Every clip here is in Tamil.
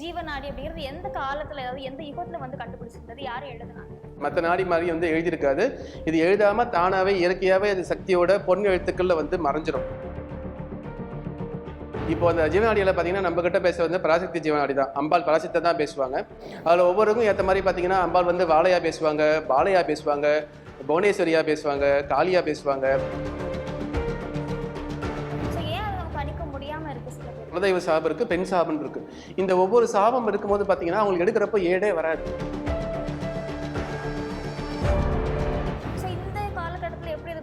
ஜீவநாடி அப்படிங்கிறது எந்த காலத்துல அதாவது எந்த யுகத்துல வந்து கண்டுபிடிச்சிருந்தது? யாரு எழுதுனாங்க மற்ற நாடி மாதிரி வந்து எழுதியிருக்காது. இது எழுதாம தானாவே இயற்கையாவே அது சக்தியோட பொன் எழுத்துக்கள்ல வந்து மறைஞ்சிடும் இப்போ அந்த ஜீவநாடியில் பார்த்தீங்கன்னா நம்ம கிட்ட பேச வந்து பராசக்தி ஜீவநாடி தான். அம்பாள் பராசக்தி தான் பேசுவாங்க. அதில் ஒவ்வொருக்கும் ஏற்ற மாதிரி பார்த்தீங்கன்னா அம்பாள் வந்து வாழையா பேசுவாங்க பாலையா பேசுவாங்க புவனேஸ்வரியா பேசுவாங்க காளியா பேசுவாங்க. குலதெய்வ சாபம் இருக்கு பெண் சாபம் இருக்கு. இந்த ஒவ்வொரு சாபம் இருக்கும்போது பார்த்தீங்கன்னா அவங்களுக்கு எடுக்கிறப்ப ஏடே வராது.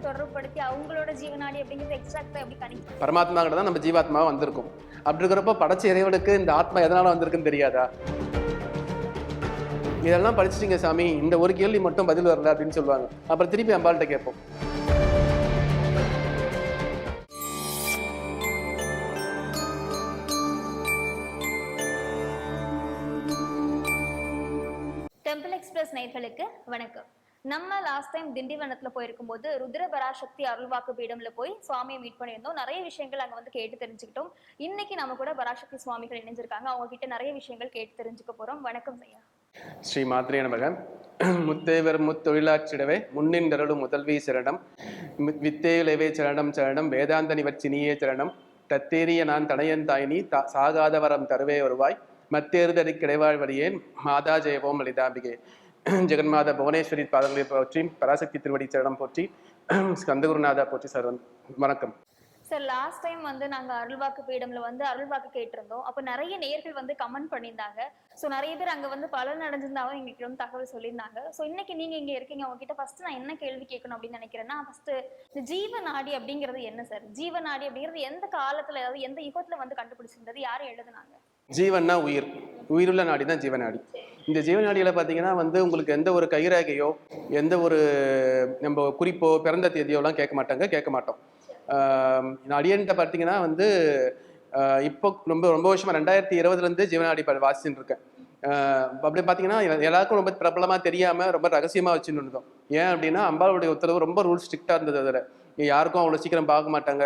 தொடர்புபடுத்தி அவங்களோட அப்படிங்கிறது எப்படி கணிக்க பரமாத்மா கிட்ட தான் நம்ம ஜீவாத்மாவா வந்திருக்கோம். அப்படி இருக்கிறப்ப படைச்ச இறைவனுக்கு இந்த ஆத்மா எதனால வந்திருக்குன்னு தெரியாதா? இதெல்லாம் படிச்சிட்டீங்க சாமி. இந்த ஒரு கேள்வி மட்டும் பதில் வரல அப்படின்னு சொல்லுவாங்க. அப்புறம் திருப்பி அம்பாள்கிட்ட கேட்போம். டெம்பிள் எக்ஸ்பிரஸ் நேர்களுக்கு வணக்கம். நம்ம லாஸ்ட் டைம் திண்டிவனத்துல போயிருக்கும் போது ருத்ர பராசக்தி அருள்வாக்கு பீடம்ல போய் சுவாமியை மீட் பண்ணியிருந்தோம். நிறைய விஷயங்கள் அங்க வந்து கேட்டு தெரிஞ்சுக்கிட்டோம். இன்னைக்கு நம்ம கூட பராசக்தி சுவாமிகள் இணைஞ்சிருக்காங்க. அவங்க கிட்ட நிறைய விஷயங்கள் கேட்டு தெரிஞ்சுக்க போறோம். வணக்கம் ஐயா. ஸ்ரீ மாத்ரே நமக. முத்தேவர் முத்தொழிலாச்சிடவே முன்னின்றருளும் முதல்வி சரணம். மி- சரணம் சரணம். வேதாந்த நிவர்ச்சினியே சரணம். தத்தேரிய நான் தனையன் தாயினி. தா சாகாத வரம் தருவே வருவாய். மத்தேறுதறி கிடைவாழ்வழியேன் மாதா ஜெயவோம் லலிதாம்பிகே ஜெகன்மாதா புவனேஸ்வரி பாதங்களை போற்றி பராசக்தி திருவடி சரணம் போற்றி ஸ்கந்தகுருநாதா போற்றி சர்வன் வணக்கம். சார் லாஸ்ட் டைம் வந்து நாங்க அருள்வாக்கு பீடம்ல வந்து அருள்வாக்கு கேட்டிருந்தோம். அப்போ நிறைய நேயர்கள் வந்து கமெண்ட் பண்ணியிருந்தாங்க. ஸோ நிறைய பேர் அங்க வந்து பலன் அடைஞ்சிருந்தாலும் எங்களுக்கு வந்து தகவல் சொல்லியிருந்தாங்க. ஸோ இன்னைக்கு நீங்க இங்க இருக்கீங்க. உங்ககிட்ட ஃபர்ஸ்ட் நான் என்ன கேள்வி கேட்கணும் அப்படின்னு நினைக்கிறேன்னா ஃபர்ஸ்ட் இந்த ஜீவநாடி அப்படிங்கிறது என்ன சார் ஜீவநாடி அப்படிங்கிறது எந்த காலத்துல அதாவது எந்த யுகத்துல வந்து கண்டுபிடிச்சிருந்தது? யாரும் எழுதுனாங்க? ஜீவன்னா உயிர். உயிருள்ள நாடி தான் ஜீவநாடி. இந்த ஜீவநாடியில் பார்த்தீங்கன்னா வந்து உங்களுக்கு எந்த ஒரு கைரேகையோ எந்த ஒரு நம்ம குறிப்போ பிறந்த தேதியோலாம் கேட்க மாட்டாங்க கேட்க மாட்டோம். ஆஹ் அடியன்ட்ட பார்த்தீங்கன்னா வந்து இப்போ ரொம்ப ரொம்ப வருஷமாக ரெண்டாயிரத்தி இருபதுலேருந்து ஜீவநாடி வாசிச்சுட்டு இருக்கேன். அப்படி பார்த்தீங்கன்னா எல்லாருக்கும் ரொம்ப பிரபலமாக தெரியாமல் ரொம்ப ரகசியமாக வச்சுன்னு இருந்தோம். ஏன் அப்படின்னா அம்பாளுடைய உத்தரவு ரொம்ப ரூல் ஸ்ட்ரிக்டாக இருந்தது அதில். யாருக்கும் அவ்வளோ சீக்கிரம் பார்க்க மாட்டாங்க.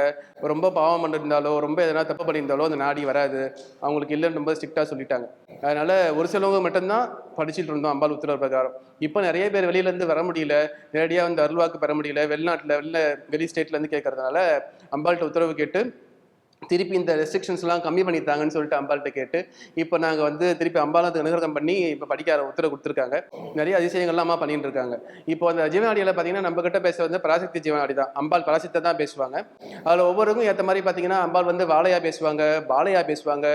ரொம்ப பாவம் பண்ணிருந்தாலோ ரொம்ப எதனா தப்பு பண்ணியிருந்தாலோ அந்த நாடி வராது. அவங்களுக்கு இல்லைன்னு ரொம்ப ஸ்ட்ரிக்டாக சொல்லிட்டாங்க. அதனால் ஒரு சிலவங்க மட்டும்தான் படிச்சுட்டு இருந்தோம் அம்பாள் உத்தரவு பிரகாரம். இப்போ நிறைய பேர் வெளியிலேருந்து வர முடியல. நேரடியாக வந்து அருள்வாக்கு பெற முடியல. வெளிநாட்டில் வெளில வெளி ஸ்டேட்லேருந்து கேட்கறதுனால அம்பாள்கிட்ட உத்தரவு கேட்டு திருப்பி இந்த ரெஸ்ட்ரிக்ஷன்ஸ்லாம் கம்மி பண்ணித்தாங்கன்னு சொல்லிட்டு அம்பாள்கிட்ட கேட்டு இப்போ நாங்கள் வந்து திருப்பி அம்பாலத்துக்கு அனுகிரகம் பண்ணி இப்போ படிக்க உத்தரவு கொடுத்துருக்காங்க. நிறைய அதிசயங்கள்லாம் அம்மா பண்ணிட்டு இருக்காங்க இப்போ அந்த ஜீவனாடியில் பார்த்தீங்கன்னா நம்ம கிட்ட பேச வந்து பராசக்தி ஜீவனாடி தான். அம்பாள் பராசக்தி தான் பேசுவாங்க. அதில் ஒவ்வொருக்கும் ஏற்ற மாதிரி பார்த்தீங்கன்னா அம்பாள் வந்து வாழையா பேசுவாங்க பாலையா பேசுவாங்க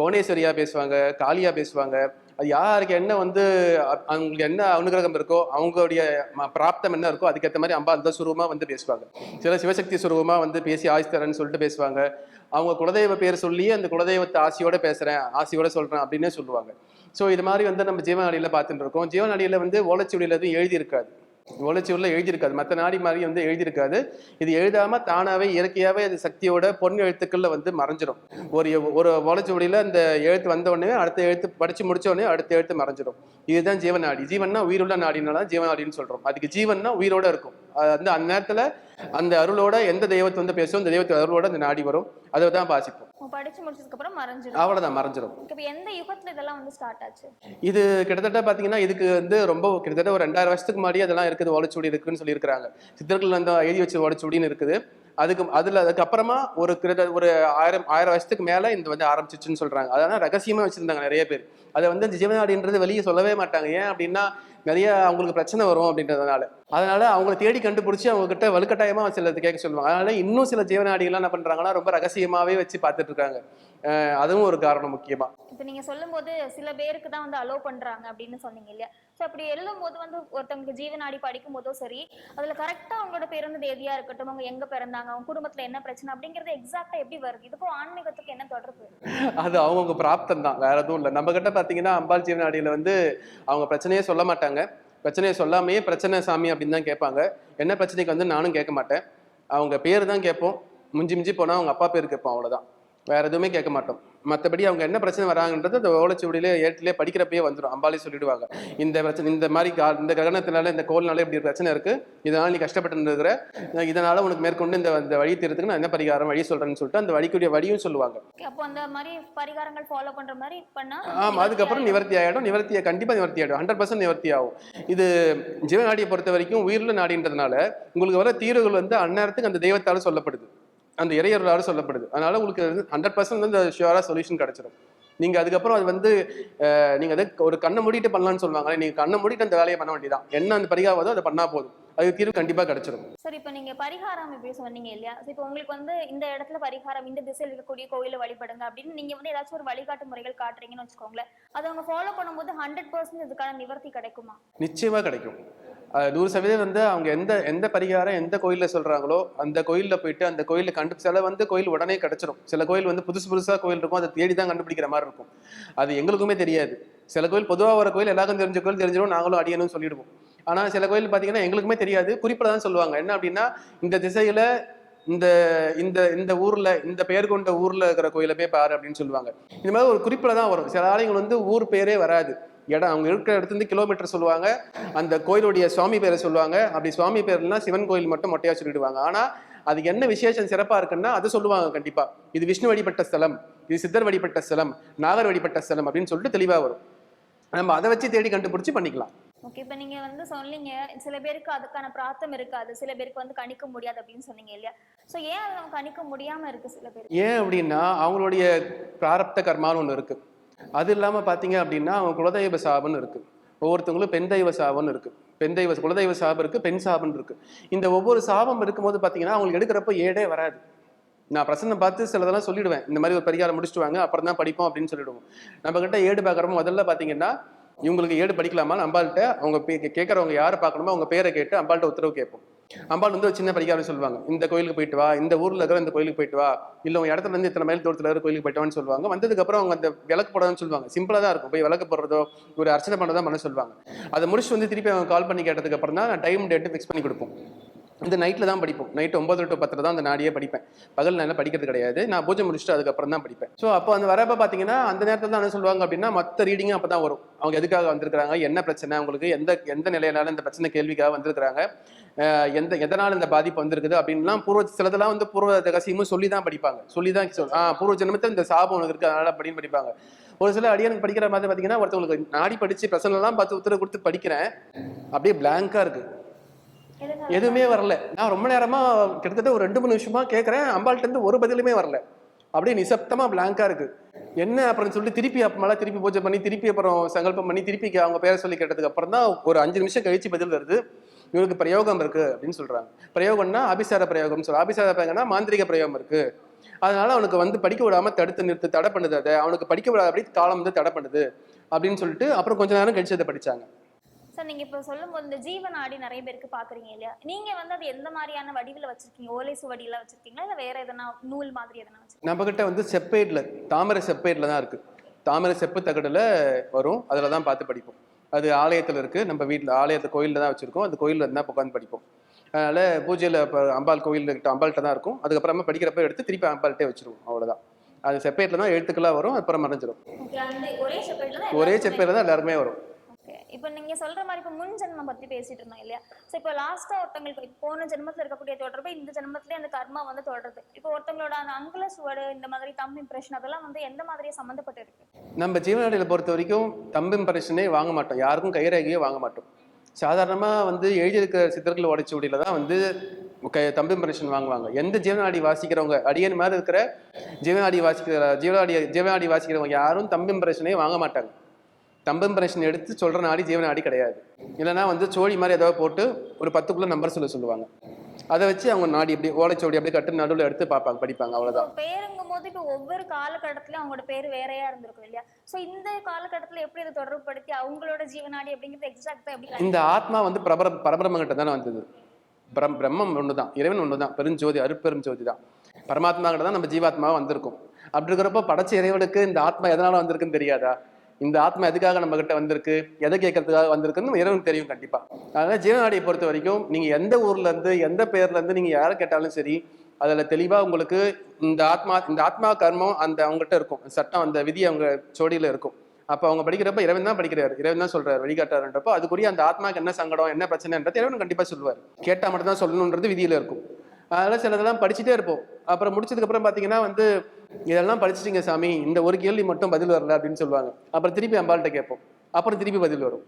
புவனேஸ்வரியா பேசுவாங்க காளியா பேசுவாங்க. அது யாருக்கு என்ன வந்து அவங்களுக்கு என்ன அனுகிரகம் இருக்கோ அவங்களுடைய பிராப்தம் என்ன இருக்கோ அதுக்கேற்ற மாதிரி அம்பா அந்த சுரூபமாக வந்து பேசுவாங்க. சில சிவசக்தி சுரூபமாக வந்து பேசி ஆயுஸ் சொல்லிட்டு பேசுவாங்க. அவங்க குலதெய்வ பேர் சொல்லி அந்த குலதெய்வத்தை ஆசையோட பேசுகிறேன் ஆசையோட சொல்கிறேன் அப்படின்னே சொல்லுவாங்க. ஸோ இது மாதிரி வந்து நம்ம ஜீவநாடியில் பார்த்துட்டு இருக்கோம். ஜீவநாடியில் வந்து ஓலைச்சுவடியில் எதுவும் எழுதி இருக்காது உள்ள எழுதியிருக்காது. மற்ற நாடி மாதிரி வந்து எழுதியிருக்காது. இது எழுதாம தானாவே இயற்கையாவே அது சக்தியோட பொன் எழுத்துக்கள்ல வந்து மறைஞ்சிடும் ஒரு ஒரு ஓலைச்சுவடியில அந்த எழுத்து வந்த உடனே அடுத்த எழுத்து படிச்சு முடிச்ச உடனே அடுத்த எழுத்து மறைஞ்சிடும் இதுதான் ஜீவநாடி. ஜீவன்னா உயிருள்ள நாடினால ஜீவநாடின்னு சொல்றோம். அதுக்கு ஜீவன்னா உயிரோட இருக்கும். அது வந்து அந்த நேரத்துல அந்த அருளோட எந்த தெய்வத்தை வந்து பேசும் அந்த தெய்வத்து அருளோட அந்த நாடி வரும். அதை தான் பாசிப்போம் படிச்சு முடிச்சதுக்கு அப்புறம் மறைஞ்சிடும். அவ்வளவுதான் மறைஞ்சிரும். இப்போ எந்த யுகத்துல இதெல்லாம் வந்து ஸ்டார்ட் ஆச்சு? இது கிட்டத்தட்ட பார்த்தீங்கன்னா இதுக்கு வந்து ரொம்ப கிட்டத்தட்ட ஒரு ரெண்டாயிரம் வருஷத்துக்கு முன்னாடி அதெல்லாம் இருக்குது ஓலைச்சுவடி இருக்குன்னு சொல்லியிருக்கிறாங்க. சித்தர்கள் வந்து எழுதி வச்ச ஓலைச்சுவடின்னு இருக்குது. அதுக்கு அதுல அதுக்கப்புறமா ஒரு கிட்டத்தட்ட ஒரு ஆயிரம் ஆயிரம் வருஷத்துக்கு மேல இந்த வந்து ஆரம்பிச்சிச்சுன்னு சொல்றாங்க. அதெல்லாம் ரகசியமா வச்சிருந்தாங்க நிறைய பேர். அதை வந்து இந்த ஜீவநாடின்றது வெளியே சொல்லவே மாட்டாங்க. ஏன் அப்படின்னா நிறைய அவங்களுக்கு பிரச்சனை வரும் அப்படின்றதுனால. அதனால அவங்களை தேடி கண்டுபிடிச்சி அவங்க கிட்ட வலுக்கட்டாயமா சிலது கேட்க சொல்லுவாங்க. அதனால இன்னும் சில ஜீவநாடிகள்லாம் என்ன பண்றாங்கன்னா ரொம்ப ரகசியமாவே வச்சு பார்த்துட்டு இருக்காங்க அதுவும் ஒரு காரணம் முக்கியமா. இப்போ நீங்க சொல்லும்போது சில பேருக்கு தான் வந்து அலோவ் பண்றாங்க அப்படின்னு சொன்னீங்க இல்லையா? ஸோ அப்படி எழுதும்போது வந்து ஒருத்தவங்களுக்கு ஜீவநாடி படிக்கும் போதோ சரி அதுல கரெக்டா அவங்களோட பிறந்த தேதியா இருக்கட்டும் அவங்க எங்க பிறந்தாங்க அவங்க குடும்பத்துல என்ன பிரச்சனை அப்படிங்கறது எக்ஸாக்டா எப்படி வருது? இதுக்கும் ஆன்மீகத்துக்கு என்ன தொடர்பு? அது அவங்கவுங்க பிராப்தம் தான் வேற எதுவும் இல்லை. நம்ம கிட்ட பார்த்தீங்கன்னா அம்பாள் ஜீவனாடியில் வந்து அவங்க பிரச்சனையே சொல்ல மாட்டாங்க. பிரச்சனையை சொல்லாமையே பிரச்சனை சாமி அப்படின்னு தான் கேட்பாங்க. என்ன பிரச்சனைக்கு வந்து நானும் கேட்க மாட்டேன். அவங்க பேர் தான் கேட்போம். மிஞ்சி மிஞ்சி போனால் அவங்க அப்பா பேர் கேட்போம் அவ்வளோதான் வேற எதுவுமே கேட்க மாட்டோம். மற்றபடி அவங்க என்ன பிரச்சனை வராங்கன்றது அந்த ஓலைச்சுவடியிலே ஏட்டிலே படிக்கிறப்பயே வந்துடும் அம்பாலே சொல்லிடுவாங்க. இந்த பிரச்சனை இந்த மாதிரி கா இந்த கிரகணத்தினால இந்த கோல்னால இப்படி பிரச்சனை இருக்கு. இதனால நீ கஷ்டப்பட்டு இருக்கிற இதனால உனக்கு மேற்கொண்டு இந்த இந்த வழி தீர்த்துக்கு நான் என்ன பரிகாரம் வழி சொல்றேன்னு சொல்லிட்டு அந்த வழிக்குரிய வழியும் சொல்லுவாங்க. அப்போ அந்த மாதிரி பரிகாரங்கள் ஃபாலோ பண்ற மாதிரி பண்ணா ஆமா அதுக்கப்புறம் நிவர்த்தி ஆயிடும். நிவர்த்தியை கண்டிப்பா நிவர்த்தி ஆயிடும். ஹண்ட்ரட் பர்சன்ட் நிவர்த்தி ஆகும். இது ஜீவநாடியை பொறுத்த வரைக்கும் உயிருள்ள நாடின்றதுனால உங்களுக்கு வர தீர்வுகள் வந்து அந்நேரத்துக்கு அந்த தெய்வத்தால சொல்லப்படுது. அந்த இறையர்களால சொல்லப்படுது. அதனால உங்களுக்கு ஹண்ட்ரட் பர்சன்ட் வந்து ஷியூரா சொல்யூஷன் கிடைச்சிடும் நீங்க அதுக்கப்புறம் அது வந்து நீங்க அதை ஒரு கண்ணை மூடிட்டு பண்ணலாம்னு சொல்லுவாங்க நீங்க கண்ணை மூடிட்டு அந்த வேலையை பண்ண வேண்டியதான் என்ன அந்த பரிகாரம் அதை பண்ணா போதும். அது தீர்வு கண்டிப்பா கிடைச்சிடும் சரி இப்போ நீங்க பரிகாரம் இப்படி சொன்னீங்க இல்லையா? இப்போ உங்களுக்கு வந்து இந்த இடத்துல பரிகாரம் இந்த திசையில் இருக்கக்கூடிய கோயிலை வழிபடுங்க அப்படின்னு நீங்க வந்து ஏதாச்சும் ஒரு வழிகாட்டு முறைகள் காட்டுறீங்கன்னு வச்சுக்கோங்களேன். அதை அவங்க ஃபாலோ பண்ணும்போது ஹண்ட்ரட் பர்சன்ட் இதுக்கான நிவர்த்தி கிடைக்குமா? நிச்சயமா கிடைக்கும். நூறு சதவீதம் வந்து அவங்க எந்த எந்த பரிகாரம் எந்த கோயிலில் சொல்கிறாங்களோ அந்த கோயிலில் போயிட்டு அந்த கோயிலில் கண்டு சில வந்து கோயில் உடனே கிடச்சிரும். சில கோயில் வந்து புதுசு புதுசாக கோயில் இருக்கும் அதை தேடி தான் கண்டுபிடிக்கிற மாதிரி இருக்கும். அது எங்களுக்குமே தெரியாது. சில கோயில் பொதுவாக வர கோயில் எல்லாருக்கும் தெரிஞ்ச கோயில் தெரிஞ்சிடும் நாங்களும் அடியணும்னு சொல்லிடுவோம். ஆனால் சில கோயில் பார்த்தீங்கன்னா எங்களுக்குமே தெரியாது. குறிப்பில் தான் சொல்லுவாங்க. என்ன அப்படின்னா இந்த திசையில் இந்த இந்த இந்த ஊரில் இந்த பெயர் கொண்ட ஊரில் இருக்கிற கோயிலை போய் பாரு அப்படின்னு சொல்லுவாங்க. இந்த மாதிரி ஒரு குறிப்பில் தான் வரும். சில ஆலயங்கள் வந்து ஊர் பேரே வராது. இடம் அவங்க இருக்கிற இடத்துல இருந்து கிலோமீட்டர் சொல்லுவாங்க. அந்த கோயிலுடைய சுவாமி பேரை சொல்லுவாங்க. அப்படி சுவாமி பேர்னா சிவன் கோயில் மட்டும் மொட்டையா சொல்லிடுவாங்க. ஆனா அதுக்கு என்ன விசேஷம் சிறப்பா இருக்குன்னா அதை சொல்லுவாங்க கண்டிப்பா. இது விஷ்ணு வழிபட்ட ஸ்தலம் இது சித்தர் வழிபட்ட ஸ்தலம் நாகர் வழிபட்ட ஸ்தலம் அப்படின்னு சொல்லிட்டு தெளிவா வரும். நம்ம அதை வச்சு தேடி கண்டுபிடிச்சு பண்ணிக்கலாம். ஓகே இப்போ நீங்க வந்து சொன்னீங்க சில பேருக்கு அதுக்கான பிராத்தம் இருக்காது சில பேருக்கு வந்து கணிக்க முடியாது அப்படின்னு சொன்னீங்க இல்லையா? ஸோ ஏன் அதை நம்ம கணிக்க முடியாம இருக்கு சில பேருக்கு? ஏன் அப்படின்னா அவங்களுடைய பிராரப்த கர்மான்னு ஒன்று இருக்கு. அது இல்லாமல் பார்த்தீங்க அப்படின்னா அவங்க குலதெய்வ சாபம்னு இருக்கு. ஒவ்வொருத்தவங்களும் பெண் தெய்வ சாபம்னு இருக்கு. பெண் தெய்வ குலதெய்வ சாபம் இருக்கு பெண் சாபம்னு இருக்கு. இந்த ஒவ்வொரு சாபம் இருக்கும்போது பார்த்தீங்கன்னா அவங்களுக்கு எடுக்கிறப்ப ஏடே வராது. நான் பிரசன்னம் பார்த்து சிலதெல்லாம் சொல்லிடுவேன். இந்த மாதிரி ஒரு பரிகாரம் முடிச்சுட்டு வாங்க அப்புறம் தான் படிப்போம் அப்படின்னு சொல்லிடுவோம். நம்ம கிட்ட ஏடு பார்க்குறப்ப முதல்ல பார்த்தீங்கன்னா இவங்களுக்கு ஏடு படிக்கலாமா அம்பாள்கிட்ட அவங்க பே- யாரை பார்க்கணுமோ அவங்க பேரை கேட்டு அம்பாள்கிட்ட உத்தரவு கேட்போம். அம்பாள் வந்து ஒரு சின்ன பரிகாரம் சொல்லுவாங்க. இந்த கோயிலுக்கு போயிட்டு வா இந்த ஊர்ல இருக்கிற இந்த கோயிலுக்கு போயிட்டு வா இல்ல உங்க இடத்துல இருந்து இத்தனை மைல் தூரத்துல இருக்கிற கோயிலுக்கு போயிட்டு வான்னு சொல்லுவாங்க. வந்ததுக்கு அப்புறம் அவங்க அந்த விளக்கு போடாதுன்னு சொல்லுவாங்க. சிம்பிளா தான் இருக்கும். போய் விளக்கு போடுறதோ ஒரு அர்ச்சனை பண்ணதோ பண்ண சொல்லுவாங்க. அதை முடிச்சு வந்து திருப்பி அவங்க கால் பண்ணி கேட்டதுக்கு அப்புறம் தான் நான் டைம் டேட்டு ஃபிக்ஸ் பண்ணி கொடுப்போம். இந்த நைட்டில் தான் படிப்போம். நைட்டு ஒன்பது டு பத்தில் தான் அந்த நாடியே படிப்பேன். பகல் நல்லா படிக்கிறது கிடையாது. நான் பூஜை முடிச்சுட்டு அதுக்கப்புறம் தான் படிப்பேன். ஸோ அப்போ அந்த வரப்போ பார்த்தீங்கன்னா அந்த நேரத்தில் தான் என்ன சொல்லுவாங்க அப்படின்னா மற்ற ரீடிங்கும் அப்போ தான் வரும். அவங்க எதுக்காக வந்திருக்கிறாங்க? என்ன பிரச்சனை? அவங்களுக்கு எந்த எந்த நிலையினால இந்த பிரச்சனை கேள்விக்காக வந்திருக்கிறாங்க? எந்த எதனால் இந்த பாதிப்பு வந்திருக்குது? அப்படின்லாம் பூர்வ சிலதெல்லாம் வந்து பூர்வ ரகசியமும் சொல்லி தான் படிப்பாங்க. சொல்லி தான் சொல் ஆ பூர்வ ஜென்மத்தில் இந்த சாபம் உனக்கு இருக்குது அதனால் அப்படின்னு படிப்பாங்க. ஒரு சில அடியானுக்கு படிக்கிற மாதிரி பார்த்தீங்கன்னா ஒருத்தவங்களுக்கு நாடி படித்து பிரச்சனைலாம் பார்த்து உத்தரவு கொடுத்து படிக்கிறேன். அப்படியே பிளாங்காக இருக்குது எதுவுமே வரல. நான் ரொம்ப நேரமா கிட்டத்தட்ட ஒரு ரெண்டு மூணு நிமிஷமா கேட்கறேன் அம்பாள்ட இருந்து ஒரு பதிலுமே வரல. அப்படியே நிசப்தமா பிளாங்கா இருக்கு. என்ன அப்புறம் சொல்லிட்டு திருப்பி அப்பமெல்லாம் திருப்பி பூஜை பண்ணி திருப்பி அப்புறம் சங்கல்பம் பண்ணி திருப்பி அவங்க பேரை சொல்லி கேட்டதுக்கு அப்புறம் தான் ஒரு அஞ்சு நிமிஷம் கழிச்சு பதில் வருது. இவருக்கு பிரயோகம் இருக்கு அப்படின்னு சொல்றாங்க. பிரயோகம்னா அபிசார பிரயோகம் சொல்ற அபிசார பிரயோகம்னா மாந்திரிக பிரயோகம் இருக்கு. அதனால அவனுக்கு வந்து படிக்க விடாம தடுத்து நிறுத்து தடை பண்ணுது அதை. அவனுக்கு படிக்க விடாத அப்படி காலம் வந்து தடை பண்ணுது அப்படின்னு சொல்லிட்டு அப்புறம் கொஞ்ச நேரம் கழிச்சு அதை படிச்சாங்க. சார் நீங்க இப்போ சொல்லும்போது இந்த ஜீவநாடி நிறைய பேருக்கு பாக்குறீங்க இல்லையா? நீங்க வந்து அது எந்த மாதிரியான வடிவில் வச்சிருக்கீங்க? ஓலை சுவடியில வச்சிருக்கீங்களா? இல்ல வேற எதனா நூல் மாதிரி எதனா வச்சிருக்கீங்க நம்ம கிட்ட வந்து செப்பேட்ல தாமரை செப்பேட்ல தான் இருக்கு. தாமரை செப்பு தகடுல வரும். அதுல தான் பார்த்து படிப்போம். அது ஆலயத்துல இருக்கு. நம்ம வீட்ல ஆலயத்தை கோயில்ல தான் வச்சிருக்கோம். அந்த கோயில்ல இருந்தா உட்காந்து படிப்போம். அதனால பூஜையில இப்போ அம்பாள் கோயில் கிட்ட அம்பாள்கிட்ட தான் இருக்கும். அதுக்கப்புறமா படிக்கிறப்ப எடுத்து திருப்பி அம்பாள்கிட்டே வச்சிருவோம். அவ்வளவுதான். அது செப்பேட்ல தான் எழுத்துக்களா வரும். அப்புறம் அந்த ஒரே செப்பேட்ல தான் தான் எல்லாருமே வரும். இப்போ நீங்க சொல்ற மாதிரி இப்போ முன் ஜென்மம் பத்தி பேசிட்டு இருந்தோம் இல்லையா? ஸோ இப்போ லாஸ்டா ஒருத்தவங்களுக்கு போன ஜென்மத்துல இருக்கக்கூடிய தொடர்பு இந்த ஜென்மத்திலே அந்த கர்மா வந்து தொடருது. இப்போ ஒருத்தவங்களோட அந்த அங்குல சுவடு இந்த மாதிரி தம் இம்ப்ரெஷன் அதெல்லாம் வந்து எந்த மாதிரியே சம்மந்தப்பட்டு இருக்கு? நம்ம ஜீவநாடியில் பொறுத்த வரைக்கும் தம்பு இம்ப்ரெஷனே வாங்க மாட்டோம். யாருக்கும் கைரேகையே வாங்க மாட்டோம். சாதாரணமாக வந்து எழுதியிருக்கிற சித்தர்கள் உடைச்சுவடியில தான் வந்து க தம்பி பரிசன் வாங்குவாங்க. எந்த ஜீவநாடி வாசிக்கிறவங்க? அடியன் மாதிரி இருக்கிற ஜீவநாடி வாசிக்கிற ஜீவநாடி ஜீவநாடி வாசிக்கிறவங்க யாரும் தம்பி பரிசனே வாங்க மாட்டாங்க. தம்பம் பிரச்சனை எடுத்து சொல்ற நாடி ஜீவநாடி கிடையாது. இல்லைன்னா வந்து சோழி மாதிரி ஏதாவது போட்டு ஒரு பத்துக்குள்ள நம்பர் சொல்ல சொல்லுவாங்க. அதை வச்சு அவங்க நாடி அப்படி ஓலைச்சோடி அப்படியே கட்டு நடுவில் எடுத்து பார்ப்பாங்க படிப்பாங்க அவ்வளவுதான். இப்போ பேருங்கும் போது இப்போ ஒவ்வொரு காலகட்டத்திலயும் அவங்களோட பேர் வேறையா இருந்திருக்கும் இல்லையா? ஸோ இந்த காலகட்டத்துல எப்படி அதை தொடர்புபடுத்தி அவங்களோட ஜீவநாடி அப்படிங்கிறது எக்ஸாக்டா எப்படி இந்த ஆத்மா வந்து பிரபர பரபிரம்மங்கிட்ட தானே வந்தது. பிரம் பிரம்மம் ஒன்று தான் இறைவன் ஒன்று தான் பெருஞ்சோதி அருட்பெரும் ஜோதி தான் பரமாத்மா கிட்ட தான் நம்ம ஜீவாத்மாவா வந்திருக்கோம். அப்படி இருக்கிறப்ப படைச்ச இறைவனுக்கு இந்த ஆத்மா எதனால வந்திருக்குன்னு தெரியாதா? இந்த ஆத்மா எதுக்காக நம்ம கிட்ட வந்திருக்கு? எதை கேட்கறதுக்காக வந்திருக்குன்னு இறைவனுக்கு தெரியும் கண்டிப்பா. அதனால ஜீவநாடியை பொறுத்த வரைக்கும் நீங்க எந்த ஊர்ல இருந்து எந்த பேர்ல இருந்து நீங்க யாரை கேட்டாலும் சரி அதில் தெளிவாக உங்களுக்கு இந்த ஆத்மா இந்த ஆத்மா கர்மம் அந்த அவங்ககிட்ட இருக்கும். சட்டம் அந்த விதி அவங்க சோடியில் இருக்கும். அப்போ அவங்க படிக்கிறப்ப இறைவன் தான் படிக்கிறார். இறைவன் தான் சொல்றாரு வழிகாட்டாருன்றப்போ அதுக்குரிய அந்த ஆத்மாக்கு என்ன சங்கடம் என்ன பிரச்சனைன்றது இறைவன் கண்டிப்பாக சொல்லுவார். கேட்டால் மட்டும் தான் சொல்லணுன்றது விதியில் இருக்கும். அதனால சிலதெல்லாம் படிச்சுட்டே இருப்போம். அப்புறம் முடிச்சதுக்கு அப்புறம் பார்த்தீங்கன்னா வந்து இதெல்லாம் படிச்சிட்டிங்க சாமி இந்த ஒரு கேள்வி மட்டும் பதில் வரல அப்படின்னு சொல்லுவாங்க. அப்புறம் திருப்பி அம்பாள்கிட்ட கேட்போம். அப்புறம் திருப்பி பதில் வரும்.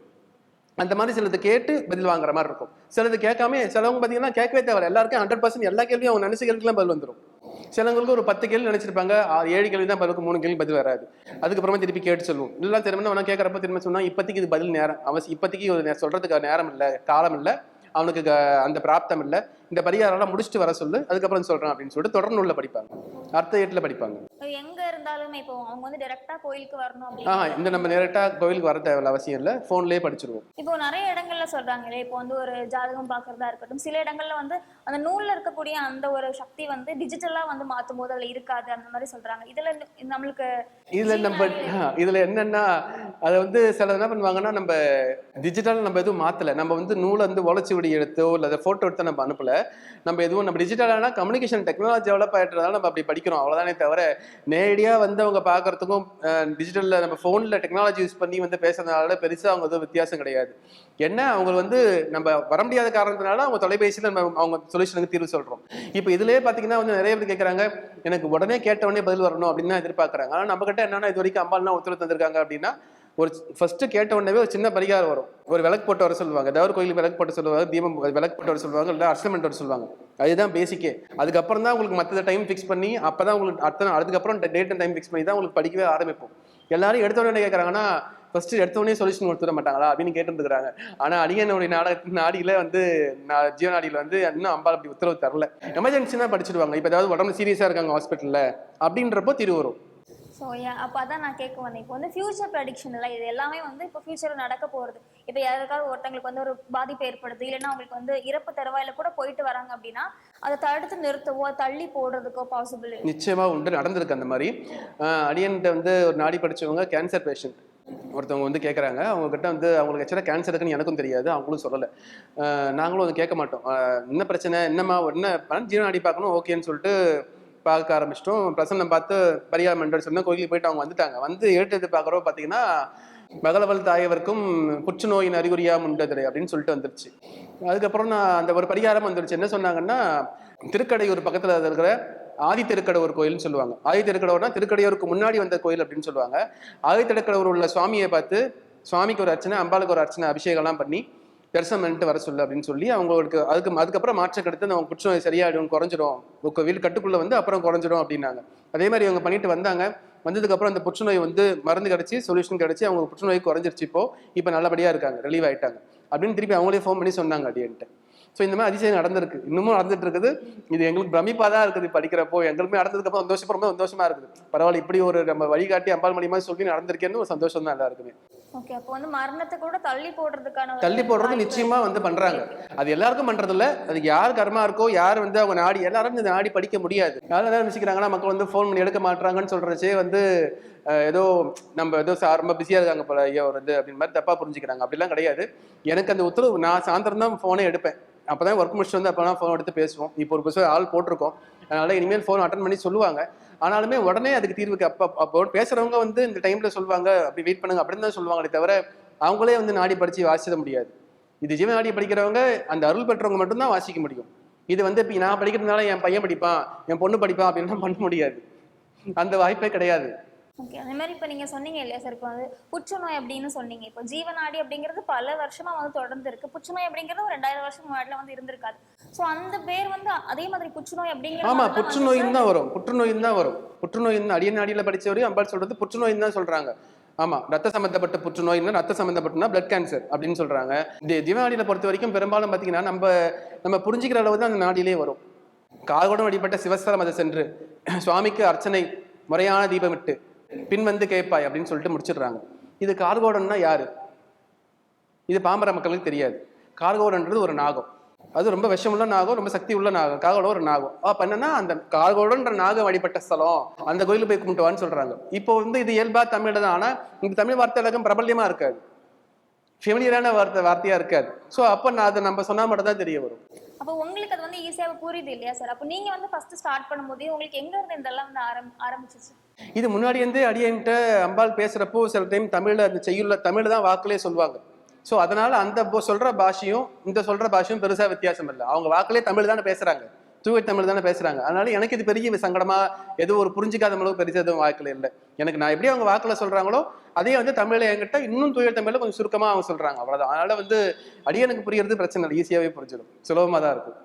அந்த மாதிரி சிலது கேட்டு பதில் வாங்குற மாதிரி இருக்கும். சிலது கேட்காம சிலவங்க பார்த்தீங்கன்னா கேட்கவே தேவை எல்லாருக்கும் ஹண்ட்ரட் பர்சன்ட் எல்லா கேள்வியும் அவங்க நினைச்ச கேள்விக்கெல்லாம் பதில் வந்துடும் சிலவங்களுக்கு ஒரு பத்து கேள்வி நினைச்சிருப்பாங்க. ஆ- ஏழு கேள்வி தான் பதிலுக்கு மூணு கேள்வி பதில் வராது. அதுக்கப்புறமா திருப்பி கேட்டு சொல்லுவோம். இல்லை திரும்ப அவனை கேட்குறப்ப திரும்ப சொன்னால் இப்போதைக்கு இது பதில் நேரம். அவசியம் இப்போதைக்கு ஒரு சொல்கிறதுக்கு சொல்றதுக்கு நேரம் இல்லை காலம் இல்லை. அவனுக்கு அந்த பிராப்தம் இல்லை. இந்த பரிகாரம்லாம் முடிச்சுட்டு வர சொல்லு அதுக்கப்புறம் சொல்றேன் அப்படின்னு சொல்லிட்டு தொடர்ந்து உள்ள படிப்பாங்க. அர்த்த ஏட்டில் படிப்பாங்க. எங்க இருந்தாலுமே இப்போ அவங்க வந்து டைரக்டா கோயிலுக்கு வரணும் ஆ அப்படின்னு இந்த நம்ம நேரட்டாக கோவிலுக்கு வர தேவையில்ல அவசியம் இல்லை. ஃபோன்லேயே படிச்சிருவோம். இப்போ நிறைய இடங்கள்ல சொல்றாங்களே இப்போ வந்து ஒரு ஜாதகம் பார்க்கறதா இருக்கட்டும் சில இடங்கள்ல வந்து அந்த நூல்ல இருக்கக்கூடிய அந்த ஒரு சக்தி வந்து டிஜிட்டலா வந்து மாத்தும் போது அதுல இருக்காது அந்த மாதிரி சொல்றாங்க. இதுல நம்மளுக்கு இதுல நம்ம இதுல என்னன்னா அதை வந்து சில என்ன பண்ணுவாங்கன்னா நம்ம டிஜிட்டல் நம்ம எதுவும் மாத்தல. நம்ம வந்து நூலை வந்து உழைச்சி விடி எடுத்தோ இல்லை அதை போட்டோ எடுத்தோ நம்ம அனுப்பல. நம்ம எதுவும் நம்ம டிஜிட்டலான கம்யூனிகேஷன் டெக்னாலஜி டெவலப் ஆகிட்டதால நம்ம அப்படி படிக்கிறோம். அவ்வளோதானே தவிர நேரடியாக வந்து அவங்க பார்க்கறதுக்கும் டிஜிட்டலில் நம்ம ஃபோனில் டெக்னாலஜி யூஸ் பண்ணி வந்து பேசுறதுனால பெருசாக அவங்க எதுவும் வித்தியாசம் கிடையாது. என்ன? அவங்க வந்து நம்ம வர முடியாத காரணத்தினால அவங்க தொலைபேசியில் நம்ம அவங்க சொல்யூஷனுக்கு தீர்வு சொல்கிறோம் இப்போ இதுலேயே பார்த்தீங்கன்னா வந்து நிறைய பேர் கேட்குறாங்க எனக்கு உடனே கேட்ட உடனே பதில் வரணும் அப்படின்னு தான் எதிர்பார்க்குறாங்க. ஆனால் நம்மக்கிட்ட என்னென்னா இது வரைக்கும் அம்பாள்னா உத்தரவு தந்திருக்காங்க அப்படின்னா ஒரு ஃபஸ்ட்டு கேட்ட உடனே ஒரு சின்ன பரிகாரம் வரும். ஒரு விளக்கு போட்டு வர சொல்லுவாங்க. ஏதாவது கோயிலுக்கு விளக்கு போட்டு சொல்லுவாங்க தீபம் விளக்கு போட்டு வர சொல்லுவாங்க இல்லை அர்ச்சனம் வர சொல்லுவாங்க. அதுதான் பேசிக்கே அதுக்கப்புறம் தான் உங்களுக்கு மற்ற டைம் ஃபிக்ஸ் பண்ணி அப்போ தான் உங்களுக்கு அத்தனை அதுக்கப்புறம் டேட் அண்ட் டைம் ஃபிக்ஸ் பண்ணி தான் உங்களுக்கு படிக்கவே ஆரம்பிப்போம். எல்லாரும் எடுத்த உடனே கேட்குறாங்கன்னா ஃபர்ஸ்ட் எடுத்தவொடனே சொல்யூஷன் கொடுத்துட மாட்டாங்களா? அப்படின்னு கேட்டுருக்காங்க ஆனால் அடியனுடைய நாட நாடியில் வந்து நான் ஜீவநாடியில வந்து இன்னும் அம்பாள் அப்படி உத்தரவு தரல. எமர்ஜென்சினா படிச்சிடுவாங்க. இப்போ ஏதாவது உடம்பு சீரியஸாக இருக்காங்க ஹாஸ்பிட்டலில் அப்படின்றப்போ திரு வரும். ஸோ அப்போ அதான் நான் கேட்க வந்தேன். இப்போ வந்து ஃபியூச்சர் இல்லை. இது எல்லாமே வந்து இப்போ ஃபியூச்சரில் நடக்க போகிறது இப்போ யாருக்காவது ஒருத்தங்களுக்கு வந்து ஒரு பாதிப்பு ஏற்படுது. இல்லைன்னா அவங்களுக்கு வந்து இறப்பு தருவாயில் கூட போயிட்டு வராங்க அப்படின்னா அதை தடுத்து நிறுத்தவோ தள்ளி போடுறதுக்கோ பாசிபிள் நிச்சயமாக உண்டு நடந்திருக்கு அந்த மாதிரி. அடியன்ட்ட வந்து ஒரு நாடி படிச்சவங்க கேன்சர் பேஷண்ட் ஒருத்தவங்க வந்து கேட்குறாங்க அவங்க கிட்ட வந்து அவங்களுக்கு ஆக்சுவலாக கேன்சர் இருக்குன்னு எனக்கும் தெரியாது. அவங்களும் சொல்லலை. நாங்களும் வந்து கேட்க மாட்டோம். என்ன பிரச்சனை என்னம்மா என்ன பண்ண ஜீவன நாடி பார்க்கணும் ஓகேன்னு சொல்லிட்டு பார்க்க ஆரம்பிச்சிட்டோம். பிரசன்னம் பார்த்து பரிகாரம் மண்டல் சொன்ன கோயிலுக்கு போயிட்டு அவங்க வந்துட்டாங்க. வந்து ஏற்றது பார்க்குறப்ப பார்த்தீங்கன்னா மகளவள் தாயவருக்கும் புற்றுநோயின் அறிகுறியா முண்டதிரை அப்படின்னு சொல்லிட்டு வந்துருச்சு. அதுக்கப்புறம் நான் அந்த ஒரு பரிகாரம் வந்துருச்சு. என்ன சொன்னாங்கன்னா திருக்கடையூர் பக்கத்தில் இருக்கிற ஆதி திருக்கடவுர் கோயில்னு சொல்லுவாங்க. ஆதி திருக்கடவுர்னா திருக்கடையூருக்கு முன்னாடி வந்த கோயில் அப்படின்னு சொல்லுவாங்க. ஆதி திருக்கடவுர் உள்ள சுவாமியை பார்த்து சுவாமிக்கு ஒரு அர்ச்சனை அம்பாளுக்கு ஒரு அர்ச்சனை அபிஷேகம்லாம் பண்ணி தரிசனம் வர சொல்லு அப்படின்னு சொல்லி அவங்களுக்கு அதுக்கு அதுக்கப்புறம் மாற்றம் கெடுத்து அவங்க புற்றுநோய் சரியாயிடும் குறைஞ்சிடும். உங்க வீடு கட்டுக்குள்ளே வந்து அப்புறம் குறைஞ்சிடும் அப்படின்னாங்க. அதே மாதிரி அவங்க பண்ணிட்டு வந்தாங்க. வந்ததுக்கப்புறம் அந்த புற்றுநோய் வந்து மருந்து கிடச்சி சொல்யூஷன் கிடச்சி அவங்க புற்றுநோய் குறைஞ்சிருச்சு இப்போ. இப்போ நல்லபடியாக இருக்காங்க. ரிலீவ் ஆயிட்டாங்க. அப்படின்னு திருப்பி அவங்களே ஃபோன் பண்ணி சொன்னாங்க அப்படின்ட்டு ஸோ இந்த மாதிரி அதிசயம் நடந்திருக்கு. இன்னமும் நடந்துட்டு இருக்குது. இது எங்களுக்கு பிரமிப்பா தான் இருக்குது. படிக்கிறப்போ எங்களுமே நடந்ததுக்கு அப்புறம் சந்தோஷம் ரொம்ப சந்தோஷமா இருக்குது. பரவாயில்ல இப்படி ஒரு நம்ம வழிகாட்டி அம்பாள் மணிமா சொல்லி நடந்திருக்கேன்னு ஒரு சந்தோஷம் தான் எல்லாருக்குமே. ஓகே அப்போ வந்து மரணத்தை கூட தள்ளி போடுறதுக்கான தள்ளி போடுறது நிச்சயமா வந்து பண்றாங்க. அது எல்லாருக்கும் பண்றது இல்ல அதுக்கு யார் கர்மா இருக்கோ யார் வந்து அவங்க நாடி எல்லாரும் இந்த நாடி படிக்க முடியாது. யாரும் என்ன நினைச்சுக்கிறாங்கன்னா மக்கள் வந்து ஃபோன் பண்ணி எடுக்க மாட்டாங்கன்னு சொல்றச்சே வந்து ஏதோ நம்ம ஏதோ சா- ரொம்ப பிஸியாக இருக்காங்க போல ஐயோ இது அப்படின்னு மாதிரி தப்பாக புரிஞ்சுக்கிறாங்க. அப்படிலாம் கிடையாது. எனக்கு அந்த உத்தரவு நான் சாயந்தரம் தான் ஃபோனே எடுப்பேன். அப்பதான் ஒர்க் முடிச்சுட்டு வந்து அப்பதான் ஃபோன் எடுத்து பேசுவோம். இப்போ ஒரு புதுசாக ஆள் போட்டிருக்கோம். அதனால் இனிமேல் ஃபோன் அட்டன் பண்ணி சொல்லுவாங்க. ஆனாலுமே உடனே அதுக்கு தீர்வுக்கு அப்போ அப்போ பேசுகிறவங்க வந்து இந்த டைமில் சொல்லுவாங்க அப்படி வெயிட் பண்ணுங்க அப்படின்னு தான் சொல்லுவாங்களே தவிர அவங்களே வந்து நாடி படித்து வாசிட முடியாது. இது ஜீவன் நாடி படிக்கிறவங்க அந்த அருள் பெற்றவங்க மட்டும்தான் வாசிக்க முடியும். இது வந்து இப்போ நான் படிக்கிறதுனால என் பையன் படிப்பான் என் பொண்ணு படிப்பான் அப்படின்லாம் பண்ண முடியாது. அந்த வாய்ப்பே கிடையாது. ஓகே. அதே மாதிரி இப்போ நீங்க சொன்னீங்க இல்லையா சார் இப்போ வந்து புற்றுநோய் அப்படின்னு சொன்னீங்க. இப்போ ஜீவநாடி அப்படிங்கிறது பல வருஷமா வந்து தொடர்ந்து இருக்கு. புற்றுநோய் அப்படிங்கிறது ஒரு ரெண்டாயிரம் வருஷம் முன்னாடில வந்து இருந்திருக்காது. ஸோ அந்த பேர் வந்து அதே மாதிரி புற்றுநோய் அப்படிங்கிறது ஆமா தான் புற்றுநோயின்னு தான் வரும். புற்றுநோயின்னு தான் வரும். புற்றுநோயின் அடிய நாடியில படிச்ச வரையும் அம்பாள் சொல்றது புற்றுநோயின்னு தான் சொல்றாங்க. ஆமா ரத்த சம்பந்தப்பட்ட புற்றுநோய்னா ரத்த சம்பந்தப்பட்டனா பிளட் கேன்சர் அப்படின்னு சொல்றாங்க. இந்த ஜீவநாடியில பொறுத்த வரைக்கும் பெரும்பாலும் பாத்தீங்கன்னா நம்ம நம்ம புரிஞ்சுக்கிற அளவு தான் அந்த நாடியிலே வரும். கால்குடம் வழிபட்ட சிவஸ்தலம் அதை சென்று சுவாமிக்கு அர்ச்சனை முறையான தீபமிட்டு பின் வந்து கேட்பாய் அப்படின்னு சொல்லிட்டு முடிச்சிடுறாங்க. இது கார்கோடன்னா யாரு? இது பாமர மக்களுக்கு தெரியாது. கார்கோடன்றது ஒரு நாகம். அது ரொம்ப விஷமுள்ள நாகம் ரொம்ப சக்தி உள்ள நாகம். காகோட ஒரு நாகம். அப்ப என்னன்னா அந்த கார்கோடன்ற நாகம் வழிபட்ட ஸ்தலம் அந்த கோயிலுக்கு போய் கும்பிட்டுவான்னு சொல்றாங்க. இப்போ வந்து இது இயல்பா தமிழ் தான். ஆனா இந்த தமிழ் வார்த்தை உலகம் பிரபல்யமா இருக்காது. ஃபெமிலியரான வார்த்தை வார்த்தையா இருக்காது. ஸோ அப்போ நான் அதை நம்ம சொன்னா மட்டும் தான் தெரிய வரும். அப்போ உங்களுக்கு அது வந்து ஈஸியாக புரியுது இல்லையா சார் அப்போ நீங்க வந்து ஃபர்ஸ்ட் ஸ்டார்ட் பண்ணும்போது உங்களுக்கு எங்க இருந்து இதெல்லாம் வந்து ஆரம் ஆரம்பிச்சிச்சு? இது முன்னாடி வந்து அடியன்ட்ட அம்பாள் பேசுகிறப்போ சில டைம் தமிழில் அந்த செய்யுள்ள தமிழ் தான் வாக்குலேயே சொல்லுவாங்க. ஸோ அதனால் அந்த சொல்கிற பாஷையும் இந்த சொல்கிற பாஷையும் பெருசாக வித்தியாசம் இல்லை. அவங்க வாக்குலேயே தமிழ் தானே பேசுகிறாங்க தூய தமிழ் தானே பேசுகிறாங்க அதனால எனக்கு இது பெரிய சங்கடமாக எதுவும் ஒரு புரிஞ்சிக்காத அளவுக்கு பெரிய எதுவும் வாக்கில் இல்லை. எனக்கு நான் எப்படி அவங்க வாக்கில் சொல்கிறாங்களோ அதே வந்து தமிழில் என்கிட்ட இன்னும் தூய தமிழில் கொஞ்சம் சுருக்கமாக அவங்க சொல்கிறாங்க அவ்வளோதான் அதனால் வந்து அடியனுக்கு புரியறது பிரச்சனை இல்லை. ஈஸியாகவே புரிஞ்சிடும். சுலபமாக தான் இருக்கும்.